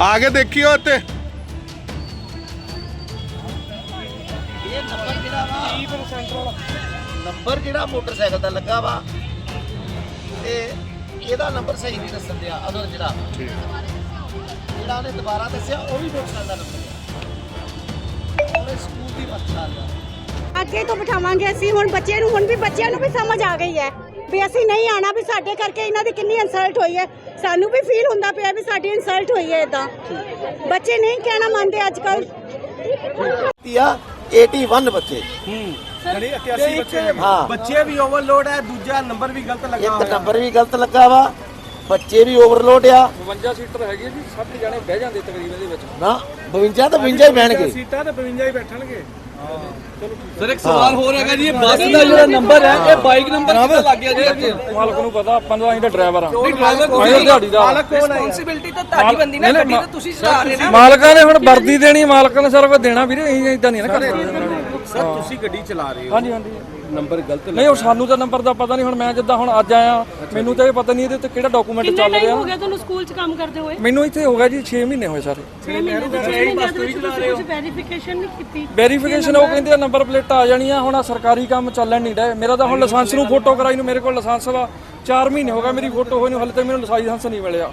ਆ ਕੇ ਦੇਖਿਓ ਇੱਥੇ ਇਹ ਨੰਬਰ ਜਿਹੜਾ ਵਾ ਨੰਬਰ ਜਿਹੜਾ ਮੋਟਰਸਾਈਕਲ ਦਾ ਲੱਗਾ ਵਾ ਤੇ ਇਹਦਾ ਨੰਬਰ ਸਹੀ ਨਹੀਂ ਦੱਸਣ ਦਿਆ ਅਦਰ ਜਿਹੜਾ ਜਿਹੜਾ ਉਹਨੇ ਦੁਬਾਰਾ ਦੱਸਿਆ ਉਹ ਵੀ ਮੋਟਰਸਾਈਕਲ ਦਾ ਨੰਬਰ ਹੈ ਉਹਨੇ ਸਕੂਲ ਦੀ ਬੱਸ ਆ ਰਿਹਾ ਅੱਗੇ ਤੋਂ ਬਿਠਾਵਾਂਗੇ ਅਸੀਂ ਹੁਣ ਬੱਚੇ ਨੂੰ ਹੁਣ ਵੀ ਬੱਚਿਆਂ ਨੂੰ ਵੀ ਸਮਝ ਆ ਗਈ ਹੈ। ਵੀ ਅਸੀਂ ਨਹੀਂ ਆਣਾ ਵੀ ਸਾਡੇ ਕਰਕੇ ਇਹਨਾਂ ਦੀ ਕਿੰਨੀ ਇਨਸਲਟ ਹੋਈ ਹੈ। ਸਾਨੂੰ ਵੀ ਫੀਲ ਹੁੰਦਾ ਪਿਆ ਵੀ ਸਾਡੀ ਇਨਸਲਟ ਹੋਈ ਹੈ ਇਦਾਂ ਬੱਚੇ ਨਹੀਂ ਕਹਿਣਾ ਮੰਨਦੇ ਅੱਜ ਕੱਲ ਤੀਆ 81 ਬੱਚੇ ਜਿਹੜੇ 81 ਬੱਚੇ ਹਾਂ। ਬੱਚੇ ਵੀ ਓਵਰਲੋਡ ਹੈ ਦੂਜਾ ਨੰਬਰ ਵੀ ਗਲਤ ਲੱਗਾ ਇੱਕ ਨੰਬਰ ਵੀ ਗਲਤ ਲੱਗਾ ਵਾ ਬੱਚੇ ਵੀ ਓਵਰਲੋਡ ਆ। 52 ਸੀਟਰ ਹੈਗੀ ਹੈ ਜੀ ਸਭ ਜਣੇ ਬਹਿ ਜਾਂਦੇ ਤਕਰੀਬਨ ਇਹਦੇ ਵਿੱਚ। ਨਾ 52 ਤਾਂ 52 ਹੀ ਬਹਿਣਗੇ। ਸੀਟਾਂ ਤੇ 52 ਹੀ ਬੈਠਣਗੇ। ਸਰ ਇੱਕ ਸਵਾਲ ਹੋਰ ਹੈਗਾ ਜੀ ਇਹ ਬੱਸ ਦਾ ਜਿਹੜਾ ਨੰਬਰ ਹੈ ਇਹ ਬਾਈਕ ਨੰਬਰ ਕਿੱਥੇ ਲੱਗ ਗਿਆ ਜੀ? ਮਾਲਕ ਨੂੰ ਪਤਾ ਆਪਾਂ ਤਾਂ ਅਸੀਂ ਤਾਂ ਡਰਾਈਵਰ ਆ ਅਸੀਂ ਦਿਹਾੜੀ ਦਾ। ਮਾਲਕ ਕੌਣ ਹੈ। ਰਿਸਪੌਂਸਿਬਿਲਟੀ ਤਾਂ ਤੁਹਾਡੀ ਬੰਦੀ ਨਾ ਗੱਡੀ ਤਾਂ ਤੁਸੀਂ ਚਲਾ ਰਹੇ ਨਾ ਮਾਲਕਾਂ ਨੇ ਹੁਣ ਵਰਦੀ ਦੇਣੀ ਮਾਲਕਾਂ ਨੇ ਸਾਰਾ ਦੇਣਾ ਵੀਰੇ ਅਸੀਂ ਇਦਾਂ ਨਹੀਂ ਨਾ ਕਰ ਸਕਦੇ ਸਰ ਤੁਸੀਂ ਗੱਡੀ ਚਲਾ ਰਹੇ ਹੋ। ਹਾਂਜੀ ਹਾਂਜੀ। ਨੰਬਰ ਗਲਤ ਨਹੀਂ ਉਹ ਸਾਨੂੰ ਤਾਂ ਨੰਬਰ ਦਾ ਪਤਾ ਨਹੀਂ ਹੁਣ ਮੈਂ ਜਿੱਦਾਂ ਹੁਣ ਅੱਜ ਆਇਆ ਮੈਨੂੰ ਤਾਂ ਇਹ ਪਤਾ ਨਹੀਂ ਇਹਦੇ ਉੱਤੇ ਕਿਹੜਾ ਡਾਕੂਮੈਂਟ ਚੱਲ ਰਿਹਾ। ਹੋ ਗਿਆ ਤੁਹਾਨੂੰ ਸਕੂਲ 'ਚ ਕੰਮ ਕਰਦੇ ਹੋਏ? ਮੈਨੂੰ ਇੱਥੇ ਹੋ ਗਿਆ ਜੀ 6 ਮਹੀਨੇ ਹੋਏ ਸਾਰੇ। 6 ਮਹੀਨੇ ਦੇ 6 ਮਹੀਨੇ ਦੇ ਵਿੱਚ ਤੁਸੀਂ ਕੁਝ ਵੈਰੀਫਿਕੇਸ਼ਨ ਨਹੀਂ ਕੀਤੀ। ਵੈਰੀਫਿਕੇਸ਼ਨ ਉਹ ਕਹਿੰਦੇ ਆ ਨੰਬਰ ਪਲੇਟਾਂ ਆ ਜਾਣੀਆਂ ਹੁਣ ਆਹ ਸਰਕਾਰੀ ਕੰਮ ਚੱਲਣ ਨਹੀਂ ਡਿਆ। ਮੇਰਾ ਤਾਂ ਹੁਣ ਲਾਇਸੈਂਸ ਨੂੰ ਫੋਟੋ ਕਰਾਈ ਨੂੰ ਮੇਰੇ ਕੋਲ ਲਾਇਸੈਂਸ ਵਾ। 4 ਮਹੀਨੇ ਹੋ ਗਏ ਮੇਰੀ ਫੋਟੋ ਹੋਈ ਨੂੰ ਹਲੇ ਤੱਕ ਮੈਨੂੰ ਲਾਇਸੈਂਸ ਨਹੀਂ ਮਿਲਿਆ।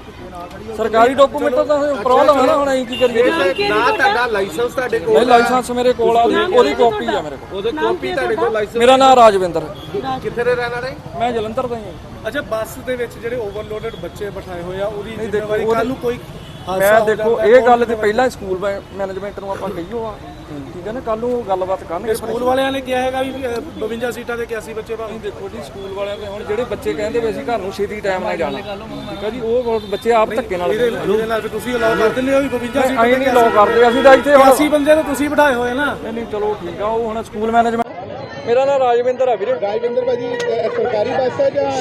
ਸਰਕਾਰੀ ਡਾਕੂਮੈਂਟ ਤਾਂ ਪ੍ਰੋਬਲਮ ਹੈ ਨਾ ਹੁਣ ਅਸੀਂ ਕੀ ਕਰੀਏ? ਨਾ ਤੁਹਾਡਾ ਲਾਇਸੈਂਸ ਤੁਹਾਡੇ ਕੋਲ ਨਹੀਂ ਲਾਇਸੈਂਸ ਮੇਰੇ ਕੋਲ ਆ ਉਹਦੀ- ਉਹਦੀ ਕਾਪੀ ਆ ਮੇਰੇ ਕੋਲ। ਉਹਦੇ ਕਾਪੀ ਤੁਹਾਡੇ ਕੋਲ ਲਾਇਸੈਂਸ? ਮੇਰਾ ਨਾਮ ਰਾਜਵਿੰਦਰ। ਕਿੱਥੇ ਦੇ ਰਹਿਣ ਵਾਲੇ? ਮੈਂ ਜਲੰਧਰ ਦਾ ਹੀ। ਹਾਂ ਅੱਛਾ ਬੱਸ ਦੇ ਵਿੱਚ ਜਿਹੜੇ ਓਵਰਲੋਡਡ ਬੱਚੇ ਬਿਠਾਏ ਹੋਏ ਆ ਉਹਦੀ ਜ਼ਿੰਮੇਵਾਰੀ ਕੱਲ ਨੂੰ ਕੋਈ ਮੈਂ ਦੇਖੋ ਇਹ ਗੱਲ ਤੇ ਪਹਿਲਾਂ ਸਕੂਲ ਮੈਨੇਜਮੈਂਟ ਨੂੰ ਆਪਾਂ ਕਹੀਓ ਆ। ਠੀਕ ਹੈ ਨਾ? ਕੱਲ ਨੂੰ ਗੱਲਬਾਤ ਕਰਨਗੇ ਸਕੂਲ ਵਾਲਿਆਂ ਨੇ ਕਿਹਾ ਹੈਗਾ ਵੀ ਅ, 52 ਸੀਟਾਂ ਤੇ 81 ਬੱਚੇ ਭਾਵੇਂ ਦੇਖੋ ਜੀ ਸਕੂਲ ਵਾਲਿਆਂ ਦੇ ਹੁਣ ਜਿਹੜੇ ਬੱਚੇ ਕਹਿੰਦੇ ਵੀ ਅਸੀਂ ਘਰ ਨੂੰ ਛੇਤੀ ਟਾਈਮ ਨਾਲ ਜਾਣਾ। ਠੀਕ ਹੈ ਜੀ? ਉਹ ਬੱਚੇ ਆਪ ਧੱਕੇ ਨਾਲ ਇਹਦੇ ਨਾਲ ਤੁਸੀਂ ਅਲਾਉ ਕਰ ਦਿੰਦੇ ਹੋ ਵੀ 52 ਸੀਟਾਂ ਅਸੀਂ ਨਹੀਂ ਲੋ ਕਰਦੇ ਅਸੀਂ ਤਾਂ ਇੱਥੇ ਹੁਣ 80 ਬੰਦੇ ਤਾਂ ਤੁਸੀਂ ਬਿਠਾਏ ਹੋਏ ਨਾ। ਨਹੀਂ ਚਲੋ ਠੀਕ ਆ ਉਹ ਹੁਣ ਸਕੂਲ ਮੈਨੇਜਮੈਂਟ ਮੇਰਾ ਨਾਮ ਰਾਜਵਿੰਦਰ ਆ ਵੀਰੇ। ਰਾਜਵਿੰਦਰ ਭਾਜੀ ਇਹ ਸਰਕਾਰੀ ਬੱਸ ਹੈ ਜਾਂ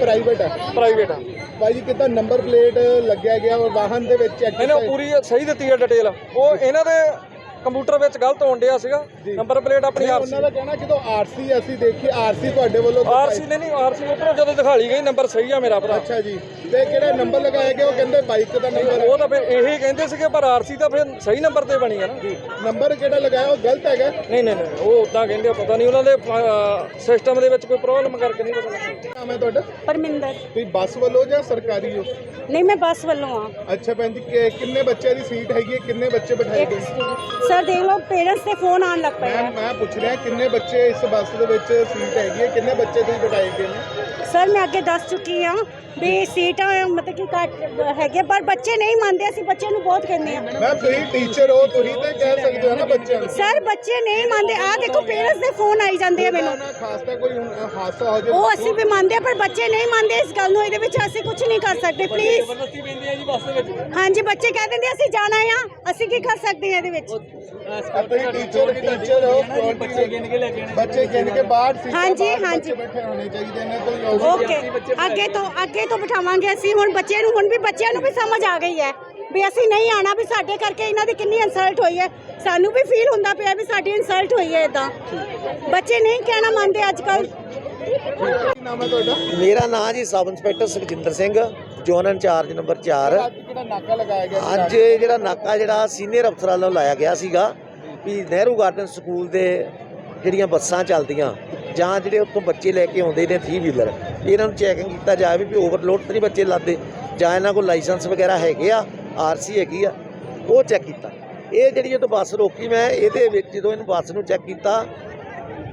ਪ੍ਰਾਈਵੇਟ ਹੈ ਪ੍ਰਾਈਵੇਟ ਆ। ਭਾਜੀ ਕਿਤਾ ਨੰਬਰ ਪਲੇਟ ਲੱਗਿਆ ਗਿਆ ਔਰ ਵਾਹਨ ਦੇ ਵਿੱਚ ਨਹੀਂ ਨਾ ਪੂਰੀ ਸਹੀ ਦਿੱਤੀ ਹੈ ਡਿਟੇਲ ਉਹ ਇਹਨਾਂ ਦੇ ਕੰਪਿਊਟਰ ਵਿੱਚ ਗਲਤ ਹੋਣ ਡਿਆ ਸੀਗਾ। ਨੰਬਰ ਪਲੇਟ ਆਪਣੀ ਆਰਸੀ ਉਹਨਾਂ ਦਾ ਕਹਿਣਾ ਜਦੋਂ ਆਰਸੀ ਅਸੀਂ ਦੇਖੀ ਆਰਸੀ ਤੁਹਾਡੇ ਵੱਲੋਂ ਆਰਸੀ ਨੇ ਨਹੀਂ ਆਰਸੀ ਉੱਪਰੋਂ ਜਦੋਂ ਦਿਖਾਲੀ ਗਈ ਨੰਬਰ ਸਹੀ ਆ ਮੇਰਾ ਭਰਾ। ਅੱਛਾ ਜੀ। ਤੇ ਕਿਹੜਾ ਨੰਬਰ ਲਗਾਇਆ ਗਿਆ ਉਹ ਕਹਿੰਦੇ ਬਾਈਕ ਦਾ ਨੰਬਰ ਉਹ ਤਾਂ ਫਿਰ ਇਹੀ ਕਹਿੰਦੇ ਸੀਗੇ ਪਰ ਆਰਸੀ ਤਾਂ ਫਿਰ ਸਹੀ ਨੰਬਰ ਤੇ ਬਣੀ ਆ ਨਾ। ਨੰਬਰ ਕਿਹੜਾ ਲਗਾਇਆ ਉਹ ਗਲਤ ਹੈਗਾ? ਨਹੀਂ ਨਹੀਂ ਨਹੀਂ ਉਹ ਉਦਾਂ ਕਹਿੰਦੇ ਪਤਾ ਨਹੀਂ ਉਹਨਾਂ ਦੇ ਸਿਸਟਮ ਦੇ ਵਿੱਚ ਕੋਈ ਪ੍ਰੋਬਲਮ ਕਰਕੇ ਨਹੀਂ ਪਤਾ ਲੱਗਦਾ ਨਾਮ ਹੈ ਤੁਹਾਡਾ? ਪਰਮਿੰਦਰ। ਤੁਸੀਂ ਬੱਸ ਵੱਲੋਂ ਜਾਂ ਸਰਕਾਰੀ ਹੋ? ਨਹੀਂ ਮੈਂ ਬੱਸ ਵੱਲੋਂ ਆ। ਅੱਛਾ ਭੈਣ ਜੀ ਕਿੰਨੇ ਬੱਚਿਆਂ ਦੀ ਸੀਟ ਹੈਗੀ ਹੈ ਕਿੰਨੇ ਬੱਚੇ ਬਿਠਾਏ ਗਏ? ਸਰ ਦੇਖ ਲਓ ਪੇਰੈਂਟਸ ਦੇ ਫੋਨ ਆਉਣ ਲੱਗ ਪਏ ਮੈਂ ਹੈ ਮੈਂ ਪੁੱਛ ਰਿਹਾ, ਕਿੰਨੇ ਬੱਚੇ ਇਸ ਬੱਸ ਦੇ ਵਿੱਚ ਸੀਟ ਹੈਗੀ ਹੈ? ਕਿੰਨੇ ਬੱਚੇ ਤੁਸੀਂ ਬਿਠਾਏ ਗਏ ਨੇ? ਸਰ ਮੈਂ ਅੱਗੇ ਦੱਸ ਚੁੱਕੀ ਆ ਵੀ ਸੀਟਾਂ ਮਤਲਬ ਕਿ ਘੱਟ ਹੈਗੇ ਪਰ ਬੱਚੇ ਨਹੀਂ ਮੰਨਦੇ ਅਸੀਂ ਬੱਚੇ ਨੂੰ ਬਹੁਤ ਕਹਿੰਦੇ ਆ ਮੈਂ ਤੁਸੀਂ ਟੀਚਰ ਹੋ ਤੁਸੀਂ ਤੇ ਕਹਿ ਸਕਦੇ ਹੋ ਨਾ ਬੱਚਿਆਂ ਨੂੰ। ਸਰ ਬੱਚੇ ਨਹੀਂ ਮੰਨਦੇ ਆ ਦੇਖੋ ਪੇਰੈਂਟਸ ਦੇ ਫੋਨ ਆਈ ਜਾਂਦੇ ਆ ਮੈਨੂੰ। ਖਾਸ ਤਾਂ ਕੋਈ ਹਾਦਸਾ ਹੋ ਜਾਵੇ। ਉਹ ਅਸੀਂ ਵੀ ਮੰਨਦੇ ਆ ਪਰ ਬੱਚੇ ਨਹੀਂ ਮੰਨਦੇ ਇਸ ਗੱਲ ਨੂੰ ਇਹਦੇ ਵਿੱਚ ਅਸੀਂ ਕੁਝ ਨਹੀਂ ਕਰ ਸਕਦੇ ਪਲੀਜ਼ ਜ਼ਬਰਦਸਤੀ ਪੈਂਦੀ ਹੈ ਜੀ ਬੱਸ ਦੇ ਵਿੱਚ। ਹਾਂਜੀ ਬੱਚੇ ਕਹਿ ਦਿੰਦੇ ਅਸੀਂ ਜਾਣਾ ਆ ਅਸੀਂ ਕੀ ਕਰ ਸਕਦੇ ਹਾਂ ਇਹਦੇ ਵਿੱਚ? ਤੁਸੀਂ ਟੀਚਰ ਟੀਚਰ ਹੋ ਬੱਚੇ ਗਿਣ ਕੇ ਲੈ ਕੇ ਬੱਚੇ ਗਿਣ ਕੇ ਬਾਹਰ ਸੀਟਾਂ ਹਾਂਜੀ, ਹਾਂਜੀ। ਬੱਚੇ ਬੈਠੇ ਹੋਣੇ ਚਾਹੀਦੇ ਨੇ ਕੋਈ ਓਕੇ ਅੱਗੇ ਤੋਂ ਅੱਗੇ ਤੋਂ ਬਿਠਾਵਾਂਗੇ ਅਸੀਂ। ਹੁਣ ਬੱਚੇ ਨੂੰ ਹੁਣ ਵੀ ਬੱਚਿਆਂ ਨੂੰ ਵੀ ਸਮਝ ਆ ਗਈ ਹੈ ਵੀ ਅਸੀਂ ਨਹੀਂ ਆਣਾ ਵੀ ਸਾਡੇ ਕਰਕੇ ਇਹਨਾਂ ਦੀ ਕਿੰਨੀ ਇਨਸਲਟ ਹੋਈ ਹੈ। ਸਾਨੂੰ ਵੀ ਫੀਲ ਹੁੰਦਾ ਪਿਆ ਵੀ ਸਾਡੀ ਇਨਸਲਟ ਹੋਈ ਹੈ ਇਦਾਂ ਬੱਚੇ ਨਹੀਂ ਕਹਿਣਾ ਮੰਨਦੇ ਅੱਜ ਕੱਲ ਕੀ ਨਾਮ ਹੈ ਤੁਹਾਡਾ? ਮੇਰਾ ਨਾਮ ਜੀ sub inspector Sukhjinder Singh zone incharge number 4 ਅੱਜ ਕਿਹੜਾ ਨਾਕਾ ਲਗਾਇਆ ਗਿਆ ਸੀ? ਅੱਜ ਜਿਹੜਾ ਨਾਕਾ ਜਿਹੜਾ ਸੀਨੀਅਰ ਅਫਸਰਾਂ ਵੱਲੋਂ ਲਾਇਆ ਗਿਆ ਸੀਗਾ ਵੀ ਨਹਿਰੂ ਗਾਰਡਨ ਸਕੂਲ ਦੇ ਜਿਹੜੀਆਂ ਬੱਸਾਂ ਚੱਲਦੀਆਂ ਜਾਂ ਜਿਹੜੇ ਉੱਥੋਂ ਬੱਚੇ ਲੈ ਕੇ ਆਉਂਦੇ ਨੇ 3 ਵੀਲਰ ਇਹਨਾਂ ਨੂੰ ਚੈਕਿੰਗ ਕੀਤਾ ਜਾਵੇ ਵੀ ਓਵਰਲੋਡ ਤਾਂ ਨਹੀਂ ਬੱਚੇ ਲਾਦੇ, ਜਾਂ ਇਹਨਾਂ ਕੋਲ ਲਾਇਸੈਂਸ ਵਗੈਰਾ ਹੈਗੇ ਆ ਆਰਸੀ ਹੈਗੀ ਆ, ਉਹ ਚੈੱਕ ਕੀਤਾ। ਇਹ ਜਿਹੜੀ ਜਦੋਂ ਬੱਸ ਰੋਕੀ ਮੈਂ, ਇਹਦੇ ਵਿੱਚ ਜਦੋਂ ਇਹਨੂੰ ਬੱਸ ਨੂੰ ਚੈੱਕ ਕੀਤਾ,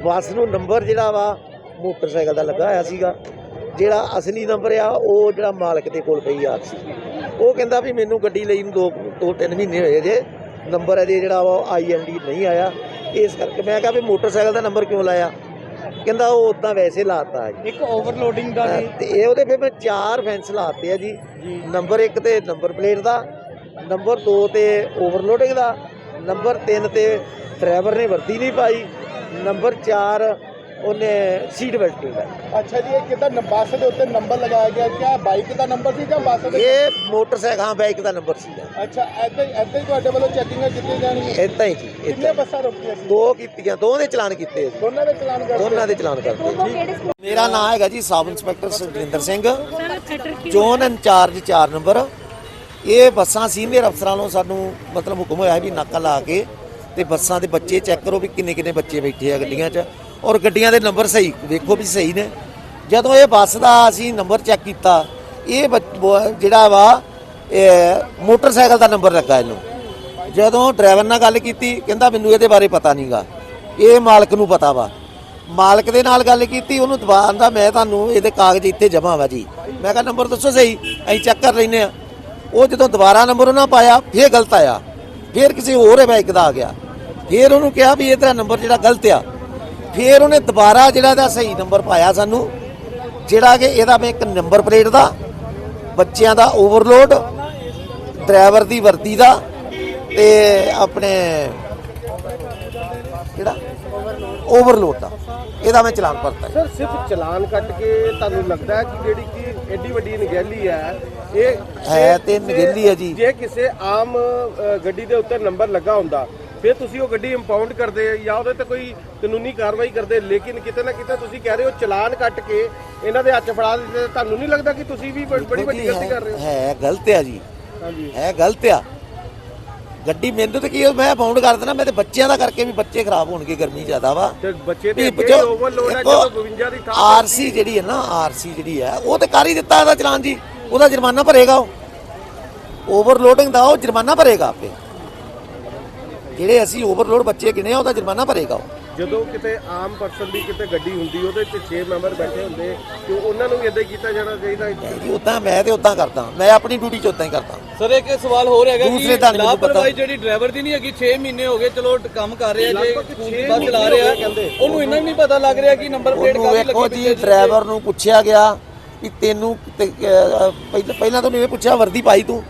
ਬੱਸ ਨੂੰ ਨੰਬਰ ਜਿਹੜਾ ਵਾ, ਮੋਟਰਸਾਈਕਲ ਦਾ ਲੱਗਾ ਹੋਇਆ ਸੀਗਾ, ਜਿਹੜਾ ਅਸਲੀ ਨੰਬਰ ਆ, ਉਹ ਜਿਹੜਾ ਮਾਲਕ ਦੇ ਕੋਲ ਪਈ ਆ ਸੀ ਉਹ ਕਹਿੰਦਾ ਵੀ ਮੈਨੂੰ ਗੱਡੀ ਲਈ ਨੂੰ ਦੋ ਦੋ ਤਿੰਨ ਮਹੀਨੇ ਹੋਏ ਜੇ ਨੰਬਰ ਅਜੇ ਜਿਹੜਾ ਵਾ ਆਈਐਨਡੀ ਨਹੀਂ ਆਇਆ। ਇਸ ਕਰਕੇ ਮੈਂ ਕਿਹਾ ਵੀ ਮੋਟਰਸਾਈਕਲ ਦਾ ਨੰਬਰ ਕਿਉਂ ਲਾਇਆ? ਕਹਿੰਦਾ ਉਹ ਉਦਾਂ ਵੈਸੇ ਲਾਤਾ ਜੀ। ਇੱਕ ਓਵਰਲੋਡਿੰਗ ਦਾ ਵੀ ਤੇ ਇਹ ਉਹਦੇ ਫਿਰ ਮੈਂ ਚਾਰ ਫੈਂਸ ਲਾਤੇ ਆ ਜੀ। ਨੰਬਰ 1 ਤੇ ਨੰਬਰ ਪਲੇਟ ਦਾ ਨੰਬਰ 2 ਤੇ ਓਵਰਲੋਡਿੰਗ ਦਾ ਨੰਬਰ 3 ਤੇ ਡਰਾਈਵਰ ਨੇ ਵਰਦੀ ਨਹੀਂ ਪਾਈ ਨੰਬਰ 4 ਉਹਨੇ ਸੀਟ ਬੈਲਟ ਨਹੀਂ ਲਾਈ ਅੱਛਾ ਜੀ ਇਹ ਕਿਤਾ ਬੱਸ ਦੇ ਉੱਤੇ ਨੰਬਰ ਲਗਾਇਆ ਗਿਆ? ਕਿਆ ਬਾਈਕ ਦਾ ਨੰਬਰ ਸੀ ਜਾਂ ਬੱਸ ਦੇ ਇਹ ਮੋਟਰਸਾਈਕਲ ਹਾਂ ਬਾਈਕ ਦਾ ਨੰਬਰ ਸੀਗਾ। ਅੱਛਾ ਐਦਾਂ ਹੀ ਐਦਾਂ ਹੀ ਤੁਹਾਡੇ ਵੱਲੋਂ ਚੈਕਿੰਗ ਕੀਤੀ ਜਾਣੀ ਹੈ ਇਦਾਂ ਹੀ ਜੀ ਕਿੰਨੇ ਏਦਾਂ ਹੀ। ਬੱਸਾਂ ਰੁਕੀਆਂ ਸੀ? ਦੋ ਕੀਤੀਆਂ ਦੋ ਦੇ ਚਲਾਨ ਕੀਤੇ ਜੀ। ਦੋਨਾਂ ਦੇ ਚਲਾਨ ਕਰਦੇ ਦੋਨਾਂ ਦੇ ਚਲਾਨ ਕਰਦੇ ਮੇਰਾ ਨਾਮ ਹੈਗਾ ਜੀ sub inspector Sukhjinder Singh. Zone incharge 4 number. ਇਹ ਬੱਸਾਂ ਸੀਨੀਅਰ ਅਫਸਰਾਂ ਨੂੰ ਸਾਨੂੰ ਮਤਲਬ ਹੁਕਮ ਹੋਇਆ ਵੀ ਨਾਕਾ ਲਾ ਕੇ ਤੇ ਬੱਸਾਂ ਦੇ ਬੱਚੇ ਚੈੱਕ ਕਰੋ ਵੀ ਕਿੰਨੇ ਕਿੰਨੇ ਬੱਚੇ ਬੈਠੇ ਆ ਗੱਡੀਆਂ 'ਚ। ਔਰ ਗੱਡੀਆਂ ਦੇ ਨੰਬਰ ਸਹੀ, ਵੇਖੋ ਵੀ ਸਹੀ ਨੇ। ਜਦੋਂ ਇਹ ਬੱਸ ਦਾ ਅਸੀਂ ਨੰਬਰ ਚੈੱਕ ਕੀਤਾ, ਇਹ ਬੱਚ- ਜਿਹੜਾ ਵਾ ਮੋਟਰਸਾਈਕਲ ਦਾ ਨੰਬਰ ਲੱਗਾ ਇਹਨੂੰ। ਜਦੋਂ ਡਰਾਈਵਰ ਨਾਲ ਗੱਲ ਕੀਤੀ, ਕਹਿੰਦਾ ਮੈਨੂੰ ਇਹਦੇ ਬਾਰੇ ਪਤਾ ਨਹੀਂਗਾ। ਇਹ ਮਾਲਕ ਨੂੰ ਪਤਾ ਵਾ। ਮਾਲਕ ਦੇ ਨਾਲ ਗੱਲ ਕੀਤੀ, ਉਹਨੂੰ ਦਵਾਨ ਦਾ ਮੈਂ ਤੁਹਾਨੂੰ ਇਹਦੇ ਕਾਗਜ਼ ਇੱਥੇ ਜਮ੍ਹਾਂ ਵਾ ਜੀ। ਮੈਂ ਕਿਹਾ, ਨੰਬਰ ਦੱਸੋ ਸਹੀ, ਅਸੀਂ ਚੈੱਕ ਕਰ ਲੈਨੇ ਆ ਉਹ ਜਦੋਂ ਦੁਬਾਰਾ ਨੰਬਰ ਉਹਨਾਂ ਪਾਇਆ, ਫੇਰ ਗਲਤ ਆਇਆ। ਫੇਰ ਕਿਸੇ ਹੋਰ ਬਾਈਕ ਦਾ ਆ ਗਿਆ। ਫੇਰ ਉਹਨੂੰ ਕਿਹਾ ਵੀ ਇਹ ਤੇਰਾ ਨੰਬਰ ਜਿਹੜਾ ਗਲਤ ਆ। ਫੇਰ ਉਹਨੇ ਦੁਬਾਰਾ ਜਿਹੜਾ ਇਹਦਾ ਸਹੀ ਨੰਬਰ ਪਾਇਆ ਸਾਨੂੰ ਜਿਹੜਾ ਕਿ ਇਹਦਾ ਮੈਂ ਇੱਕ ਨੰਬਰ ਪਲੇਟ ਦਾ ਬੱਚਿਆਂ ਦਾ ਓਵਰਲੋਡ ਡਰਾਈਵਰ ਦੀ ਵਰਦੀ ਦਾ ਤੇ ਆਪਣੇ ਕਿਹੜਾ? ਓਵਰਲੋਡ ਦਾ। ਇਹਦਾ ਮੈਂ ਚਲਾਨ ਭਰਤਾ ਜੀ। ਸਰ ਸਿਰਫ ਚਲਾਨ ਕੱਟ ਕੇ ਤੁਹਾਨੂੰ ਲੱਗਦਾ ਹੈ ਕਿ ਜਿਹੜੀ ਕਿ ਐਡੀ ਵੱਡੀ ਨਗੈਲੀ ਹੈ ਇਹ ਹੈ ਤੇ ਨਗੇਲੀ ਹੈ ਜੀ। ਜੇ ਕਿਸੇ ਆਮ ਗੱਡੀ ਦੇ ਉੱਤੇ ਨੰਬਰ ਲੱਗਾ ਹੁੰਦਾ ਫਿਰ ਤੁਸੀਂ ਉਹ ਗੱਡੀ ਇੰਪਾਊਂਡ ਕਰਦੇ ਜਾਂ ਉਹਦੇ ਤੇ ਕੋਈ ਕਾਨੂੰਨੀ ਕਾਰਵਾਈ ਕਰਦੇ ਲੇਕਿਨ ਕਿਤੇ ਨਾ ਕਿਤੇ ਤੁਸੀਂ ਕਹਿ ਰਹੇ ਹੋ ਚਲਾਨ ਕੱਟ ਕੇ ਇਹਨਾਂ ਦੇ ਹੱਥ ਫੜਾ ਦਿੱਤੇ ਤੁਹਾਨੂੰ ਨਹੀਂ ਲੱਗਦਾ ਕਿ ਤੁਸੀਂ ਵੀ ਬੜੀ ਵੱਡੀ ਗਲਤੀ ਕਰ ਰਹੇ ਹੋ? ਹੈ ਗਲਤ ਆ ਜੀ। ਹੈ ਗਲਤ ਆ। ਗੱਡੀ ਮੈਨੂੰ ਤਾਂ ਕੀ ਮੈਂ ਬਾਉਂਡ ਕਰ ਦੇਣਾ ਮੈਂ ਤੇ ਬੱਚਿਆਂ ਦਾ ਕਰਕੇ ਵੀ ਬੱਚੇ ਖਰਾਬ ਹੋਣਗੇ ਗਰਮੀ ਜ਼ਿਆਦਾ ਵਾ। ਤੇ ਬੱਚੇ ਤੇ ਓਵਰਲੋਡ ਹੈ ਜਦੋਂ 52 ਦੀ ਥਾਂ ਆਰਸੀ ਜਿਹੜੀ ਹੈ ਨਾ ਆਰਸੀ ਜਿਹੜੀ ਹੈ ਉਹ ਤੇ ਕਰ ਹੀ ਦਿੱਤਾ ਇਹਦਾ ਚਲਾਨ ਜੀ। ਉਹਦਾ ਜੁਰਮਾਨਾ ਭਰੇਗਾ ਉਹ। ਓਵਰਲੋਡਿੰਗ ਦਾ ਉਹ ਜੁਰਮਾਨਾ ਭਰੇਗਾ ਆਪੇ। ਜਿਹੜੇ ਅਸੀਂ ਓਵਰਲੋਡ ਬੱਚੇ ਗਿਣੇ ਆ ਉਹਦਾ ਜੁਰਮਾਨਾ ਭਰੇਗਾ ਉਹ। ਜਦੋਂ ਕਿਤੇ ਆਮ ਪਰਸਨ ਦੀ ਕਿਤੇ ਗੱਡੀ ਹੁੰਦੀ ਉਹਦੇ 'ਚ 6 ਮੈਂਬਰ ਬੈਠੇ ਹੁੰਦੇ ਤੇ ਉਹਨਾਂ ਨੂੰ ਵੀ ਇਦਾਂ ਹੀ ਕੀਤਾ ਜਾਣਾ ਚਾਹੀਦਾ? ਜੀ ਉਦਾਂ ਮੈਂ ਤੇ ਉਦਾਂ ਕਰਦਾ। ਮੈਂ ਆਪਣੀ ਡਿਊਟੀ 'ਚ ਉਦਾਂ ਹੀ ਕਰਦਾ। ਸਰ ਇੱਕ ਸਵਾਲ ਹੋਰ ਹੈਗਾ ਦੂਸਰੇ ਤੁਹਾਨੂੰ ਮੈਨੂੰ ਪਤਾ- ਲਾਪਰਵਾਹੀ ਜਿਹੜੀ ਡਰਾਈਵਰ ਦੀ ਨਹੀਂ ਹੈਗੀ 6 ਮਹੀਨੇ ਹੋ ਗਏ ਚਲੋ ਕੰਮ ਕਰ ਰਿਹਾ ਜੇ ਸਕੂਲ ਬੱਸ ਚਲਾ ਰਿਹਾ ਹੋ। ਉਹਨੂੰ ਇੰਨਾ ਵੀ ਨਹੀਂ ਪਤਾ ਲੱਗ ਰਿਹਾ ਕਿ ਨੰਬਰ ਪਲੇਟ ਕਾਹਦੀ ਲੱਗੀ ਜੀ ਡਰਾਈਵਰ ਨੂੰ ਪੁੱਛਿਆ ਗਿਆ ਕਿ ਤੈਨੂੰ ਪਹਿਲਾਂ ਤਾਂ ਇਹ ਪੁੱਛਿਆ ਵਰਦੀ ਪਾਈ ਤੂੰ?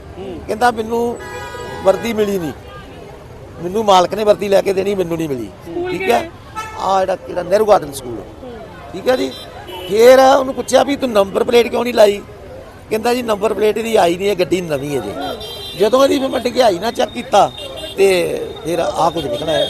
ਕਹਿੰਦਾ ਮੈਨੂੰ ਵਰਦੀ ਮਿਲੀ ਨਹੀਂ। ਮੈਨੂੰ ਮਾਲਕ ਨੇ ਵਰਦੀ ਲੈ ਕੇ ਦੇਣੀ ਮੈਨੂੰ ਨਹੀਂ ਮਿਲੀ। ਠੀਕ ਹੈ? ਆ ਜਿਹੜਾ ਕਿਹੜਾ ਨਹਿਰੂ ਗਾਰਡਨ ਸਕੂਲ ਠੀਕ ਹੈ ਜੀ? ਫੇਰ ਉਹਨੂੰ ਪੁੱਛਿਆ ਵੀ ਤੂੰ ਨੰਬਰ ਪਲੇਟ ਕਿਉਂ ਨਹੀਂ ਲਾਈ? ਕਹਿੰਦਾ ਜੀ ਨੰਬਰ ਪਲੇਟ ਇਹਦੀ ਆਈ ਨਹੀਂ ਹੈ ਗੱਡੀ ਨਵੀਂ ਹੈ ਜੀ। ਜਦੋਂ ਇਹਦੀ ਮੈਂ ਡਿਗਾਈ ਨਾ ਚੈੱਕ ਕੀਤਾ ਤੇ ਫਿਰ ਆ ਕੁਝ ਨਿਕਲਿਆ। ਹੈ